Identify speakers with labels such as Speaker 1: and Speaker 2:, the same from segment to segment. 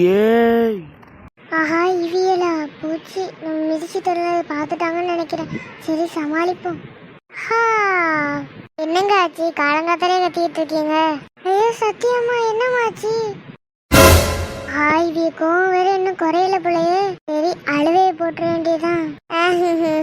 Speaker 1: ஏய்.
Speaker 2: ஆஹா இவியலா பூச்சி. நம்ம மிதிச்சு தருவதை பார்த்துட்டாங்கன்னு நினைக்கிறேன். சரி சமாளிப்போம். ஹா. என்னங்க ஆச்சு? காலங்காத்தாலே கத்திட்டு இருக்கீங்க. ஐயோ சத்தியம்மா என்னமாச்சு? ஹாய் வீக்கும் வேற இன்னும் குறையல போலயே. சரி அழுவைய போட்டுற வேண்டியதான்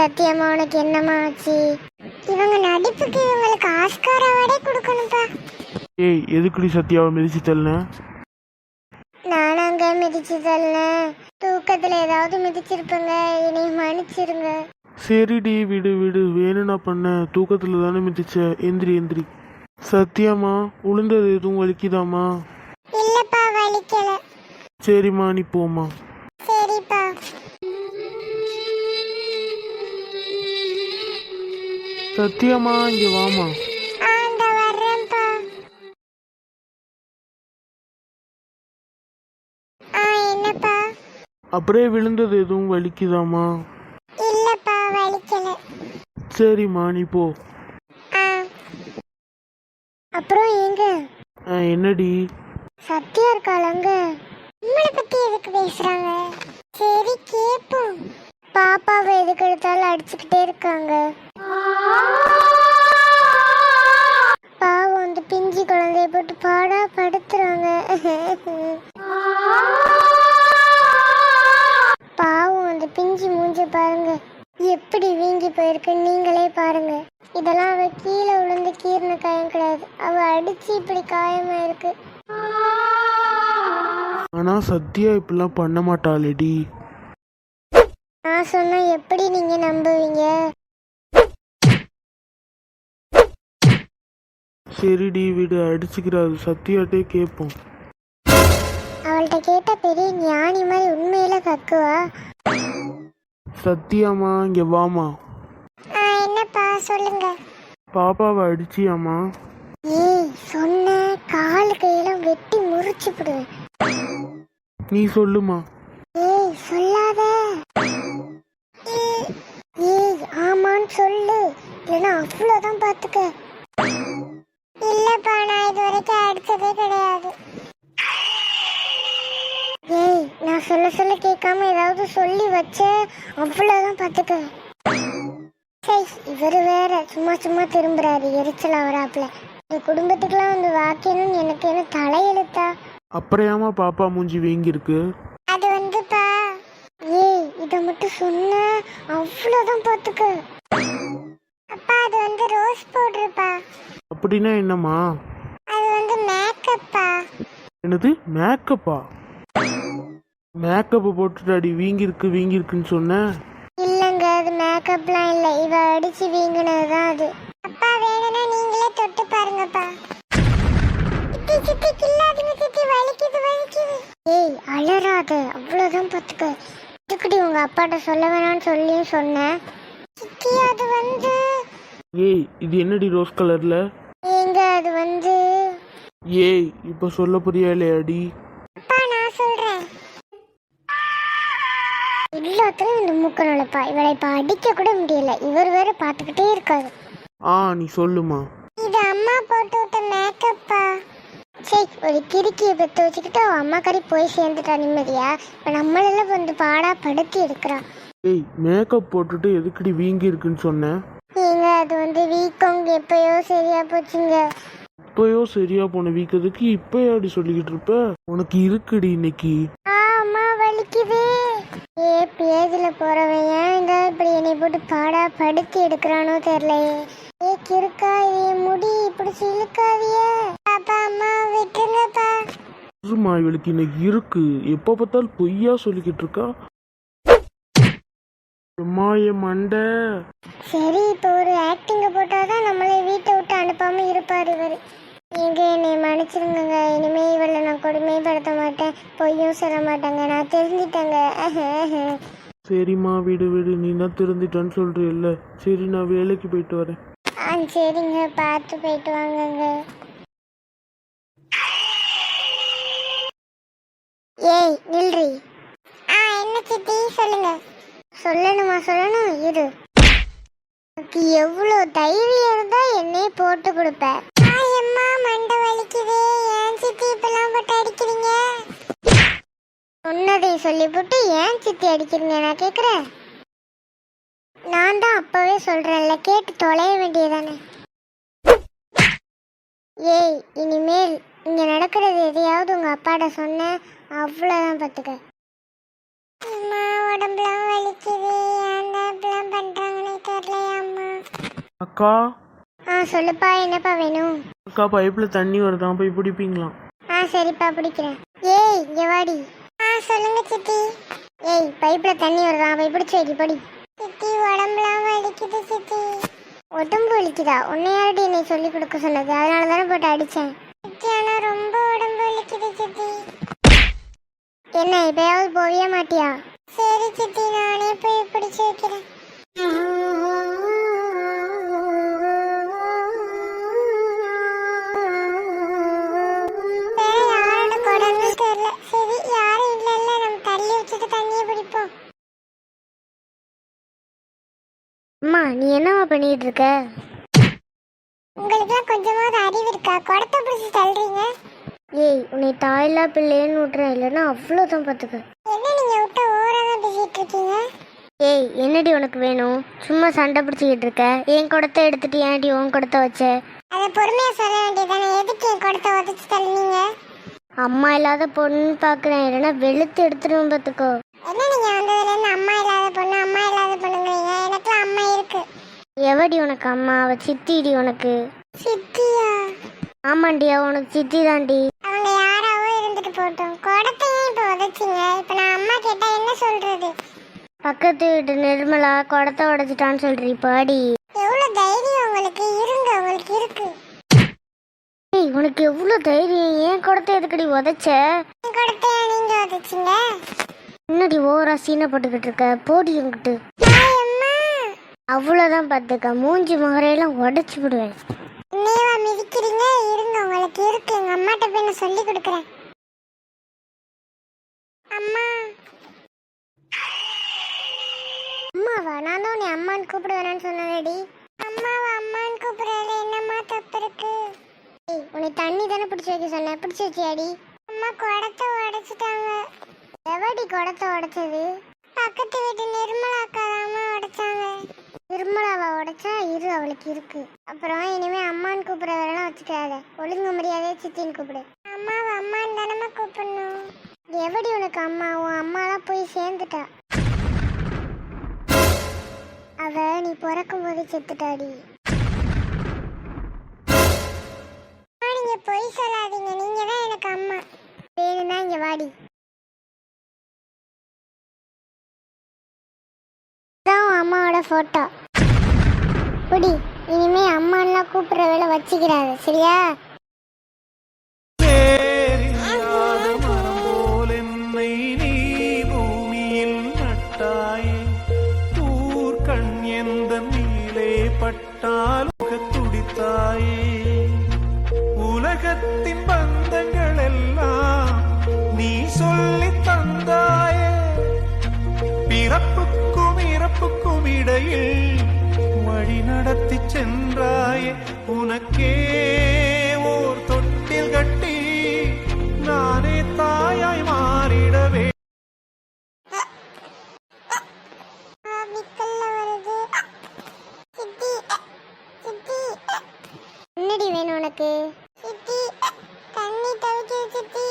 Speaker 2: சத்தியம்மா உனக்கு என்னம்மா ஆச்சு? இவங்க நடிப்புக்கு இவங்களுக்கு ஆஸ்கார் அவார்டே கொடுக்கணும்ப்பா.
Speaker 1: ஏய் எதுக்குடி சத்யாவை மிதிச்சு தள்ளின?
Speaker 2: நானும் அங்க மிதிச்சு தரேன் தூக்கத்துல ஏதாவது மிதிச்சிருப்பேங்க. என்னை மன்னிச்சிருங்க.
Speaker 1: சரிடி விடு விடு. வேணும்னா பண்ண தூக்கத்தில் தானே மிதிச்ச. எந்திரி எந்திரி. சத்யாம்மா உளுந்தது எதுவும் வலிக்குதாம்மா
Speaker 2: இல்லப்பா வலிக்கல.
Speaker 1: சரிம்மா நீ போம்மா.
Speaker 2: சரிப்பா.
Speaker 1: சத்யாம்மா இங்கே வாமா அப்படியே விழுந்தது எதுவும் வலிக்குதாம்மா?
Speaker 2: இல்லப்பா வலிக்கல.
Speaker 1: சரிம்மா நீ போ.
Speaker 2: அப்புறம் எங்க?
Speaker 1: ஆ, என்னடி?
Speaker 2: சத்யா இருக்காளங்க. உங்களை பத்தி எதுக்கு பேசுறாங்க? சரி கேப்போம். பாப்பாவை எதுக்கு எடுத்தாலும் அடிச்சுக்கிட்டே இருக்காங்க. எப்படி வீங்கி போயிருக்கு நீங்களே பாருங்க. இதெல்லாம் அவ கீழே விழுந்து கீர்ன காயம் கிடையாது. அவ அடிச்சு இப்படி காயமா இருக்கு.
Speaker 1: ஆனால் சத்யா இப்படிலாம் பண்ண மாட்டாளேடி.
Speaker 2: நான் சொன்னா எப்படி நீங்க நம்புவீங்க?
Speaker 1: சரிடி விடு அடிச்சுக்கிறாது சத்யாட்டே கேட்போம்.
Speaker 2: அவள்கிட்ட கேட்ட பெரிய ஞானி மாதிரி உண்மையில கக்குவா?
Speaker 1: சத்யாம்மா இங்கே வாமா
Speaker 2: என்னப்பா சொல்லுங்க.
Speaker 1: பாப்பாவை அடிச்சியாம்மா.
Speaker 2: ஏய் சொன்ன கால் கையெல்லாம் வெட்டி முறிச்சு விடுவேன்
Speaker 1: நீ சொல்லுமா.
Speaker 2: ஏய் சொல்லாத. ஏய், ஆமான்னு சொல்லு. இல்லைன்னா அவ்வளோதான் பார்த்துக்க இல்லப்பா நான் இது வரைக்கும் அடிச்சதே கிடையாது ஏய் நான் சொல்ல சொல்ல கேட்காம ஏதாவது சொல்லி வச்ச அவ்வளோதான் பார்த்துக்க சரி இவர் வேற. சும்மா சும்மா திரும்புறாரு. எரிச்சல் வராப்புல. இந்த குடும்பத்துக்குலாம் வந்து வாக்கியணும்னு எனக்கு என்ன தலையெழுத்தா?
Speaker 1: அப்புறம் பாப்பா மூஞ்சி வீங்கிருக்கு
Speaker 2: அது வந்துப்பா. ஏய் இத மட்டும் சொன்ன அவ்வளவுதான் பாத்துக்க அப்பா அது வந்து ரோஸ் பவுடர்ப்பா.
Speaker 1: அப்படின்னா என்னம்மா?
Speaker 2: அது வந்து மேக்கப்பா.
Speaker 1: என்னது? மேக்கப்பா? மேக்கப்பு போட்டுட்டு அடி வீங்கிருக்கு வீங்கிருக்குன்னு சொன்னேன்
Speaker 2: இல்லங்க அது மேக்கப்லாம் இல்ல. இவ அடிச்சு வீங்கினதுதான் அது. அப்பா வேணும்னா நீங்களே தொட்டு பாருங்கப்பா. சித்தி சித்தி கில்லாதீங்க சித்தி. வலிக்குது வலிக்குது. ஏய் அலறாத. அவ்வளவுதான் பாத்துக்க இதுக்குடி உங்க அப்பாட்ட சொல்ல வேணாம்னு சொல்லியும் சொன்னேன் சித்தி அது வந்து
Speaker 1: ஏய் இது என்னடி ரோஸ் கலர்ல
Speaker 2: ஏங்க அது வந்து
Speaker 1: ஏய் இப்போ சொல்ல புரியாலே அடி.
Speaker 2: அப்பா நான் சொல்றேன். எல்லாத்துலயும் இந்த மூக்க நுழைப்பா. இவளை இப்ப அடிக்க கூட முடியல. இவர் வேற பாத்துக்கிட்டே இருக்காரு.
Speaker 1: ஆ நீ சொல்லுமா.
Speaker 2: இது அம்மா போட்டு விட்ட மேக்கப்பா சரி ஒரு கிறுக்கியை பெற்று வச்சுக்கிட்டு அவன் அம்மா கறி போய் சேர்ந்துட்டா நிம்மதியா? இப்ப நம்மளெல்லாம் வந்து பாடா படுத்தி எடுக்கிறா
Speaker 1: ஏய் மேக்கப் போட்டுட்டு எதுக்குடி வீங்கி இருக்குன்னு சொன்னேன்
Speaker 2: ஏங்க அது வந்து வீக்கம் எப்பயோ சரியா போச்சுங்க.
Speaker 1: இப்பயோ சரியா போன வீக்கத்துக்கு இப்பயே அடி சொல்லிக்கிட்டு இருப்ப? உனக்கு இருக்குடி இன்னைக்கு.
Speaker 2: ஆமா வலிக்குது. ஏ பேஜ்ல போறவன் ஏன் இந்த இப்படி என்னை போட்டு பாடா படுத்தி எடுக்கிறானோ தெரியலையே. ஏ கிறுக்கா இது என் முடி இப்படி இழுக்காதியே பாப்பா அம்மா விட்டுருங்கப்பா.
Speaker 1: சும்மா இவளுக்கு இன்னைக்கு இருக்கு. எப்போ பார்த்தாலும் பொய்யா சொல்லிக்கிட்டு இருக்கா? அம்மா என் மண்டை.
Speaker 2: சரி இப்போ ஒரு ஆக்டிங்க போட்டாதான் நம்மளை வீட்டை விட்டு அனுப்பாம இருப்பாரு இவர். எங்க மன்னிச்சிருங்க இனிமே இவளை நான் கொடுமைப்படுத்த மாட்டேன். பொய்யும் சொல்ல மாட்டேங்க. நான் தெரிஞ்சிட்டேங்க.
Speaker 1: சரிம்மா விடு விடு. நீ தான் திருந்திட்டான்னு சொல்றியல்ல சரி நான் வேலைக்கு போயிட்டு வரேன்.
Speaker 2: ஆ சரிங்க. பார்த்து போயிட்டு வாங்கங்க. ஏய் நில்றி. ஆ என்ன சித்தி? சொல்லுங்க. சொல்லணுமா? சொல்லணும். இரு. உனக்கு எவ்வளோ தைரியம் இருந்தா என்னையே போட்டு கொடுப்ப. அம்மா மண்டை வலிக்குது. ஏன் சித்தி இப்பெல்லாம் போட்டு அடிக்கிறீங்க? சொல்லிவிட்டு ஏன் சித்தி அடிக்கிறீங்க நான் கேட்குறேன் நான் தான் அப்பவே சொல்றேன்ல கேட்டு தொலைய வேண்டியதானே ஏய் இனிமேல் இங்க நடக்கிறது எதையாவது உங்கள் அப்பாட்ட சொன்னேன் அவ்வளோதான் பார்த்துக்க அம்மா உடம்புலாம் வலிக்குது. ஏன் இப்படிலாம் பண்றாங்கன்னு தெரியலையா அம்மா.
Speaker 1: அக்கா
Speaker 2: ஆ சொல்லுப்பா என்னப்பா வேணும்?
Speaker 1: அக்கா பைப்பில் தண்ணி வருதான் போய் பிடிப்பீங்களாம்
Speaker 2: ஆ சரிப்பா பிடிக்கிறேன். ஏய் இங்க வாடி. ஆ சொல்லுங்க சித்தி. ஏய் பைப்ல தண்ணி வருதா? போய் பிடிச்சு வைக்கி படி. சித்தி உடம்புலாம் வலிக்குது சித்தி. உடம்பு வலிக்குதா? உன்னை யார்டி என்னை சொல்லி கொடுக்க சொன்னது? அதனால தானே போட்டு அடிச்சேன். சித்தி ஆனா ரொம்ப உடம்பு வலிக்குது சித்தி. என்ன இப்பயாவது போவிய மாட்டியா? சரி சித்தி நானே போய் பிடிச்சு வைக்கிறேன். பிடிப்போம் அம்மா நீ என்னம்மா பண்ணிட்டு இருக்க உங்களுக்குலாம் கொஞ்சமாவது அறிவு இருக்கா? குடத்தை பிடிச்சி தள்ளுறீங்க? ஏய் உன்னை தாயில்லா பிள்ளைன்னு விட்றேன் இல்லைன்னா அவ்வளோதான் பார்த்துக்க. என்ன நீங்க விட்ட தான் பேசிட்டு இருக்கீங்க? ஏய் என்னடி உனக்கு வேணும்? சும்மா சண்டை பிடிச்சிக்கிட்டு இருக்க? என் குடத்தை எடுத்துட்டு ஏன்டி உன் குடத்தை வச்ச? அதை பொறுமையா சொல்ல வேண்டியதானே எதுக்கு என் குடத்தை உதச்சு தள்ளுனீங்க? அம்மா இல்லாத பொண்ணு பாக்குறேன். இல்லைன்னா வெளுத்து எடுத்துருவோம் பார்த்துக்கோ. என்ன நீங்க அம்மா இல்லாத பொண்ணு அம்மா இல்லாத பொண்ணுங்கிறீங்க? எனக்குலாம் அம்மா இருக்கு. எவடி உனக்கு அம்மா? அவ சித்திடி உனக்கு. சித்தியா? ஆமாண்டியா உனக்கு சித்தி தாண்டி அவங்க யாராவோ இருந்துட்டு போட்டோம். குடத்தையும் இப்போ உதச்சிங்க. இப்போ நான் அம்மா கேட்டா என்ன சொல்றது? பக்கத்து வீட்டு நிர்மலா குடத்தை உடைச்சிட்டான்னு சொல்றீ பாடி. எவ்வளவு தைரியம் உங்களுக்கு? இருங்க உங்களுக்கு இருக்கு. ஏய் உனக்கு எவ்வளவு தைரியம்? ஏன் குடத்தை எதுக்கடி உதைச்ச? குடத்தை நீங்க உதைச்சிங்க? என்னடி ஓவரா சீனை போட்டுக்கிட்டு இருக்க போடி உங்ககிட்ட அவ்வளோதான் பார்த்துக்க. மூஞ்சி முகரையெல்லாம் உடைச்சு விடுவேன். நீவா மிதிக்கிறீங்க? இருங்க உங்களுக்கு இருக்கு. எங்க அம்மாட்ட போய் நான் சொல்லி கொடுக்குறேன். அம்மா. அம்மாவா? நான் தான் உன்னை அம்மான்னு கூப்பிட வேணாம்னு சொன்னதடி அம்மாவா அம்மான்னு கூப்பிடுறதுல என்னம்மா தப்பு இருக்கு? உன்னை தண்ணி தானே பிடிச்சி வைக்க சொன்னேன். பிடிச்சி வச்சியாடி? அம்மா குடத்தை உடைச்சிட்டாங்க. எவடி குடத்தை உடைச்சது? பக்கத்து வீட்டு நிர்மலா அக்கா அம்மா உடைச்சாங்க. நிர்மலாவை உடைச்சா இரு அவளுக்கு இருக்கு. அப்புறம் இனிமே அம்மான்னு கூப்பிடுற வேலைலாம் வச்சுக்காத. ஒழுங்கு மரியாதையை சித்தின்னு கூப்பிடு. அம்மாவை அம்மான்னு தானம்மா கூப்பிடணும். எவடி உனக்கு அம்மா? உன் அம்மாலாம் போய் சேர்ந்துட்டா. அவ நீ பிறக்கும் போது செத்துட்டாடி. நீங்க பொய் சொல்லாதீங்க. நீங்க தான் எனக்கு அம்மா. வேணும்னா இங்க வாடி. ஃபோட்டோ குடி இனிமே அம்மான்லாம் கூப்பிடுற வேலை வச்சுக்கிறாரு சரியா?
Speaker 3: இடையில் வழி நடத்தி சென்றாயே உனக்கே. ஓர் தொட்டில் கட்டி நானே தாயாய் மாறிடவே.
Speaker 2: என்னடி வேணும் உனக்கு? சித்தி தண்ணி தவிக்குது சித்தி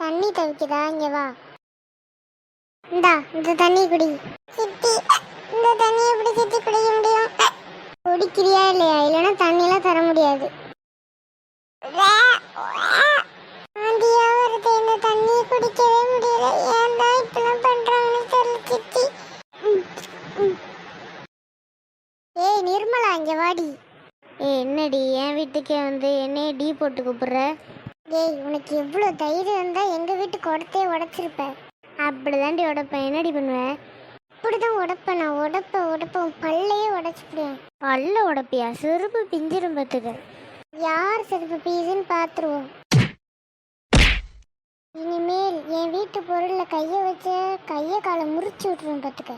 Speaker 2: தண்ணி தவிக்குதா இங்க வா. இந்தா இந்த தண்ணி குடி சித்தி இந்த தண்ணி எப்படி சித்தி குடிக்க முடியும் குடிக்கிறியா இல்லையா இல்லைன்னா தண்ணியெல்லாம் தர முடியாது ஆண்டியா வருது இந்த தண்ணியை குடிக்கவே முடியல ஏன் தான் இப்பெல்லாம் பண்றாங்கன்னு தெரியல சித்தி ஏய் நிர்மலா இங்க வாடி. ஏய் என்னடி என் வீட்டுக்கே வந்து என்னைய டீ போட்டு கூப்பிடுற? ஏய் உனக்கு எவ்வளோ தைரியம் இருந்தா எங்க வீட்டு குடத்தையே உடைச்சிருப்ப. அப்படிதாண்டி உடைப்பேன். என்னடி பண்ணுவேன் இப்படிதான் உடைப்பேன். நான் உடைப்ப உடைப்ப உன் பல்லையே உடைச்சிடுவேன் பல்ல உடைப்பியா? செருப்பு பிஞ்சிரும் பார்த்துக்க. யார் செருப்பு பீஸுன்னு பார்த்துருவோம் இனிமேல் என் வீட்டு பொருளில் கையை வச்சு கையை காலை முறிச்சு விட்டுருவேன் பார்த்துக்க